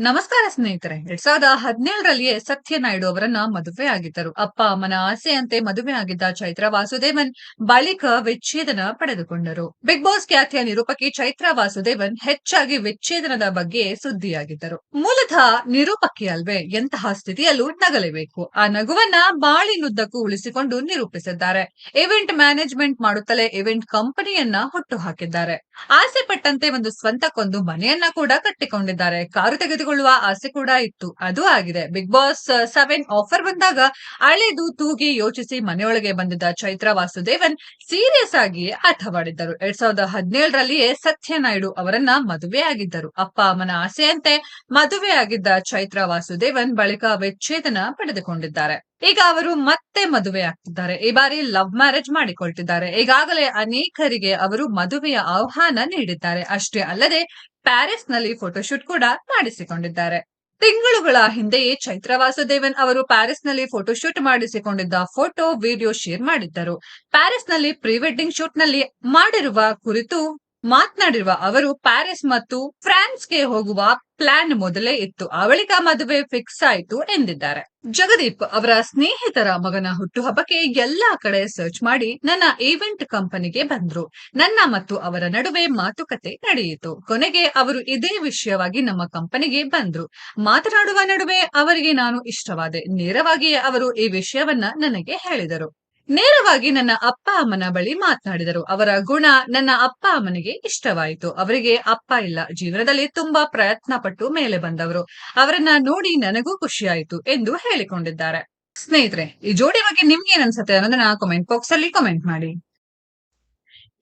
ನಮಸ್ಕಾರ ಸ್ನೇಹಿತರೆ. ಎರಡ್ ಸಾವಿರದ ಹದಿನೇಳರಲ್ಲಿಯೇ ಸತ್ಯನಾಯ್ಡು ಅವರನ್ನ ಮದುವೆ ಆಗಿದ್ದರು. ಅಪ್ಪ, ಅಮ್ಮನ ಆಸೆಯಂತೆ ಮದುವೆ ಆಗಿದ್ದ ಚೈತ್ರ ವಾಸುದೇವನ್ ಬಳಿಕ ವಿಚ್ಛೇದನ ಪಡೆದುಕೊಂಡರು. ಬಿಗ್ ಬಾಸ್ ಖ್ಯಾತಿಯ ನಿರೂಪಕಿ ಚೈತ್ರ ವಾಸುದೇವನ್ ಹೆಚ್ಚಾಗಿ ವಿಚ್ಛೇದನದ ಬಗ್ಗೆ ಸುದ್ದಿಯಾಗಿದ್ದರು. ಮೂಲತಃ ನಿರೂಪಕಿ ಅಲ್ವೇ, ಎಂತಹ ಸ್ಥಿತಿಯಲ್ಲೂ ನಗಲೇಬೇಕು. ಆ ನಗುವನ್ನ ಬಾಳಿನುದ್ದಕ್ಕೂ ಉಳಿಸಿಕೊಂಡು ನಿರೂಪಿಸಿದ್ದಾರೆ. ಇವೆಂಟ್ ಮ್ಯಾನೇಜ್ಮೆಂಟ್ ಮಾಡುತ್ತಲೇ ಇವೆಂಟ್ ಕಂಪನಿಯನ್ನ ಹುಟ್ಟು ಹಾಕಿದ್ದಾರೆ. ಆಸೆ ಪಟ್ಟಂತೆ ಒಂದು ಸ್ವಂತಕ್ಕೊಂದು ಮನೆಯನ್ನ ಕೂಡ ಕಟ್ಟಿಕೊಂಡಿದ್ದಾರೆ. ಕಾರು ತೆಗೆದುಕೊಳ್ಳುವ ಆಸೆ ಕೂಡ ಇತ್ತು. ಅದು ಆಗಿದೆ. ಬಿಗ್ ಬಾಸ್ ಸೆವೆನ್ ಆಫರ್ ಬಂದಾಗ ಅಳೆದು ತೂಗಿ ಯೋಚಿಸಿ ಮನೆಯೊಳಗೆ ಬಂದಿದ್ದ ಚೈತ್ರ ವಾಸುದೇವನ್ ಸೀರಿಯಸ್ ಆಗಿ ಆಟವಾಡಿದ್ದರು ಎರಡ್ ಸಾವಿರದ ಹದಿನೇಳರಲ್ಲಿಯೇ ಸತ್ಯನಾಯ್ಡು ಅವರನ್ನ ಮದುವೆಯಾಗಿದ್ದರು ಅಪ್ಪ ಅಮ್ಮನ ಆಸೆಯಂತೆ ಮದುವೆಯಾಗಿದ್ದ ಚೈತ್ರ ವಾಸುದೇವನ್ ಬಳಿಕ ವಿಚ್ಛೇದನ ಪಡೆದುಕೊಂಡಿದ್ದಾರೆ. ಈಗ ಅವರು ಮತ್ತೆ ಮದುವೆ ಆಗ್ತಿದ್ದಾರೆ. ಈ ಬಾರಿ ಲವ್ ಮ್ಯಾರೇಜ್ ಮಾಡಿಕೊಳ್ತಿದ್ದಾರೆ. ಈಗಾಗಲೇ ಅನೇಕರಿಗೆ ಅವರು ಮದುವೆಯ ಆಹ್ವಾನ ನೀಡಿದ್ದಾರೆ. ಅಷ್ಟೇ ಅಲ್ಲದೆ ಪ್ಯಾರಿಸ್ನಲ್ಲಿ ಫೋಟೋಶೂಟ್ ಕೂಡ ಮಾಡಿಸಿಕೊಂಡಿದ್ದಾರೆ. ತಿಂಗಳುಗಳ ಹಿಂದೆಯೇ ಚೈತ್ರ ವಾಸುದೇವನ್ ಅವರು ಪ್ಯಾರಿಸ್ನಲ್ಲಿ ಫೋಟೋಶೂಟ್ ಮಾಡಿಸಿಕೊಂಡಿದ್ದ ಫೋಟೋ ವಿಡಿಯೋ ಶೇರ್ ಮಾಡಿದ್ದರು. ಪ್ಯಾರಿಸ್ನಲ್ಲಿ ಪ್ರೀ ವೆಡ್ಡಿಂಗ್ ಶೂಟ್ನಲ್ಲಿ ಮಾಡಿರುವ ಕುರಿತು ಮಾತನಾಡಿರುವ ಅವರು ಪ್ಯಾರಿಸ್ ಮತ್ತು ಫ್ರಾನ್ಸ್ಗೆ ಹೋಗುವ ಪ್ಲಾನ್ ಮೊದಲೇ ಇತ್ತು. ಆ ಬಳಿಕ ಮದುವೆ ಫಿಕ್ಸ್ ಆಯಿತು ಎಂದಿದ್ದಾರೆ. ಜಗದೀಪ್ ಅವರ ಸ್ನೇಹಿತರ ಮಗನ ಹುಟ್ಟುಹಬ್ಬಕ್ಕೆ ಎಲ್ಲಾ ಕಡೆ ಸರ್ಚ್ ಮಾಡಿ ನನ್ನ ಈವೆಂಟ್ ಕಂಪನಿಗೆ ಬಂದ್ರು. ನನ್ನ ಮತ್ತು ಅವರ ನಡುವೆ ಮಾತುಕತೆ ನಡೆಯಿತು. ಕೊನೆಗೆ ಅವರು ಇದೇ ವಿಷಯವಾಗಿ ನಮ್ಮ ಕಂಪನಿಗೆ ಬಂದ್ರು. ಮಾತನಾಡುವ ನಡುವೆ ಅವರಿಗೆ ನಾನು ಇಷ್ಟವಾದೆ. ನೇರವಾಗಿಯೇ ಅವರು ಈ ವಿಷಯವನ್ನ ನನಗೆ ಹೇಳಿದರು. ನೇರವಾಗಿ ನನ್ನ ಅಪ್ಪ ಅಮ್ಮನ ಬಳಿ ಮಾತನಾಡಿದರು. ಅವರ ಗುಣ ನನ್ನ ಅಪ್ಪ ಅಮ್ಮನಿಗೆ ಇಷ್ಟವಾಯಿತು. ಅವರಿಗೆ ಅಪ್ಪ ಇಲ್ಲ, ಜೀವನದಲ್ಲಿ ತುಂಬಾ ಪ್ರಯತ್ನ ಪಟ್ಟು ಮೇಲೆ ಬಂದವರು. ಅವರನ್ನ ನೋಡಿ ನನಗೂ ಖುಷಿಯಾಯಿತು ಎಂದು ಹೇಳಿಕೊಂಡಿದ್ದಾರೆ. ಸ್ನೇಹಿತರೆ, ಈ ಜೋಡಿ ಬಗ್ಗೆ ನಿಮ್ಗೆ ಅನ್ಸುತ್ತೆ ಅನ್ನೋದನ್ನ ಕಮೆಂಟ್ ಬಾಕ್ಸ್ ಅಲ್ಲಿ ಕಮೆಂಟ್ ಮಾಡಿ.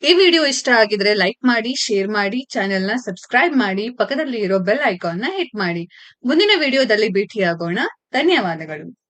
ಈ ವಿಡಿಯೋ ಇಷ್ಟ ಆಗಿದ್ರೆ ಲೈಕ್ ಮಾಡಿ ಶೇರ್ ಮಾಡಿ ಚಾನೆಲ್ನ ಸಬ್ಸ್ಕ್ರೈಬ್ ಮಾಡಿ ಪಕ್ಕದಲ್ಲಿ ಇರೋ ಬೆಲ್ ಐಕಾನ್ನ ಹಿಟ್ ಮಾಡಿ. ಮುಂದಿನ ವಿಡಿಯೋದಲ್ಲಿ ಭೇಟಿಯಾಗೋಣ. ಧನ್ಯವಾದಗಳು.